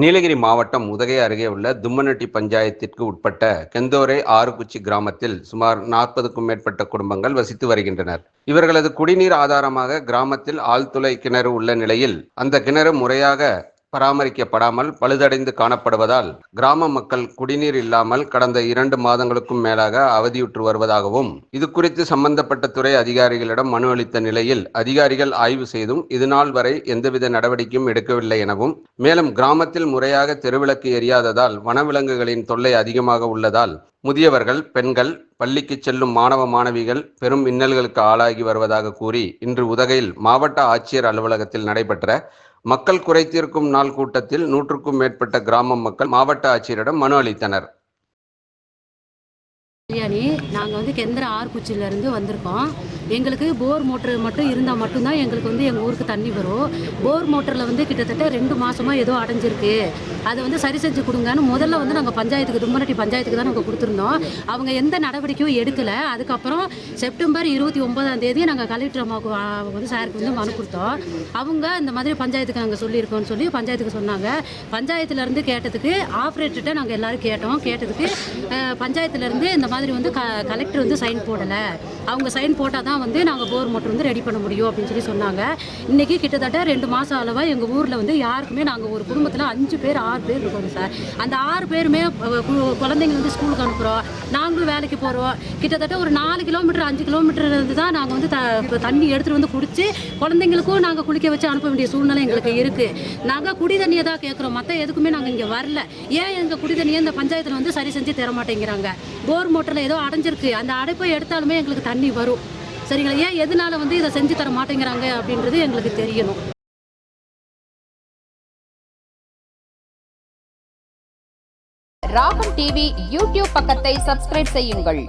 நீலகிரி மாவட்டம் உதகை அருகே உள்ள தும்மநட்டி பஞ்சாயத்திற்கு உட்பட்ட கெந்தோரை ஆறுகுச்சி கிராமத்தில் சுமார் நாற்பதுக்கும் மேற்பட்ட குடும்பங்கள் வசித்து வருகின்றனர். இவர்களது குடிநீர் ஆதாரமாக கிராமத்தில் ஆழ்துளை கிணறு உள்ள நிலையில் அந்த கிணறு முறையாக பராமரிக்கப்படாமல் பழுதடைந்து காணப்படுவதால் கிராம மக்கள் குடிநீர் இல்லாமல் கடந்த இரண்டு மாதங்களுக்கும் மேலாக அவதியுற்று வருவதாகவும் இது குறித்து சம்பந்தப்பட்ட துறை அதிகாரிகளிடம் மனு அளித்த நிலையில் அதிகாரிகள் ஆய்வு செய்தும் இதுநாள் வரை எந்தவித நடவடிக்கையும் எடுக்கவில்லை எனவும் மேலும் கிராமத்தில் முறையாக தெருவிளக்கு எரியாததால் வனவிலங்குகளின் தொல்லை அதிகமாக உள்ளதால் முதியவர்கள் பெண்கள் பள்ளிக்கு செல்லும் மாணவ மாணவிகள் பெரும் இன்னல்களுக்கு ஆளாகி வருவதாக கூறி இன்று உதகையில் மாவட்ட ஆட்சியர் அலுவலகத்தில் நடைபெற்ற மக்கள் குறைத்தீர்க்கும் நாள் கூட்டத்தில் நூற்றுக்கும் மேற்பட்ட கிராம மக்கள் மாவட்ட ஆட்சியரிடம் மனு அளித்தனர். பிரியாணி. நாங்கள் வந்து கெந்திர ஆர்குச்சியிலேருந்து வந்திருக்கோம். எங்களுக்கு போர் மோட்ரு மட்டும் இருந்தால் மட்டும்தான் எங்களுக்கு வந்து எங்கள் ஊருக்கு தண்ணி வரும். போர் மோட்டரில் வந்து கிட்டத்தட்ட ரெண்டு மாதமாக ஏதோ அடைஞ்சிருக்கு. அதை வந்து சரி செஞ்சு கொடுங்கன்னு முதல்ல வந்து நாங்கள் பஞ்சாயத்துக்கு தும்மரட்டி பஞ்சாயத்துக்கு தான் நாங்கள் கொடுத்துருந்தோம். அவங்க எந்த நடவடிக்கையும் எடுக்கலை. அதுக்கப்புறம் செப்டம்பர் இருபத்தி ஒன்பதாம் தேதி நாங்கள் கலெக்டர் அம்மாவுக்கு வந்து சாருக்கு வந்து மனு கொடுத்தோம். அவங்க இந்த மாதிரி பஞ்சாயத்துக்கு நாங்கள் சொல்லியிருக்கோம்னு சொல்லி பஞ்சாயத்துக்கு சொன்னாங்க. பஞ்சாயத்துலேருந்து கேட்டதுக்கு ஆப்ரேட்டர்கிட்ட நாங்கள் எல்லோரும் கேட்டோம். கேட்டதுக்கு பஞ்சாயத்துலேருந்து இந்த மாதிரி வந்து க கலெக்டர் வந்து சைன் போடலை. அவங்க சைன் போட்டால் தான் வந்து நாங்கள் போர் மோட்டர் வந்து ரெடி பண்ண முடியும் அப்படின்னு சொல்லி சொன்னாங்க. இன்றைக்கி கிட்டத்தட்ட ரெண்டு மாதம் அளவாக எங்கள் ஊரில் வந்து யாருக்குமே நாங்கள் ஒரு குடும்பத்தில் அஞ்சு பேர் ஆறு பேர் இருக்கோம் சார். அந்த ஆறு பேருமே கு- குழந்தைங்க வந்து ஸ்கூலுக்கு அனுப்புகிறோம் நாங்களும் வேலைக்கு போகிறோம் கிட்டத்தட்ட ஒரு நாலு கிலோமீட்டர் அஞ்சு கிலோமீட்டர் இருந்து தான் நாங்கள் வந்து த தண்ணி எடுத்துகிட்டு வந்து குடித்து குழந்தைங்களுக்கும் நாங்கள் குளிக்க வச்சு அனுப்ப வேண்டிய சூழ்நிலை எங்களுக்கு இருக்குது நாங்கள் குடி தண்ணியை தான் கேட்குறோம் மற்ற எதுக்குமே நாங்கள் இங்கே வரல. ஏன் எங்கள் குடி தண்ணியை இந்த பஞ்சாயத்தில் வந்து சரி செஞ்சு தர மாட்டேங்கிறாங்க போர் மோட்டர் மோட்டரில் ஏதோ அடைஞ்சிருக்கு. அந்த அடைப்பை எடுத்தாலுமே எங்களுக்கு தண்ணி வரும். சரிங்களா? ஏன் எதனால வந்து இதை செஞ்சு தர மாட்டேங்கிறாங்க அப்படின்றது எங்களுக்கு தெரியணும். ராகம் டிவி யூடியூப் பக்கத்தை சப்ஸ்கிரைப் செய்யுங்கள்.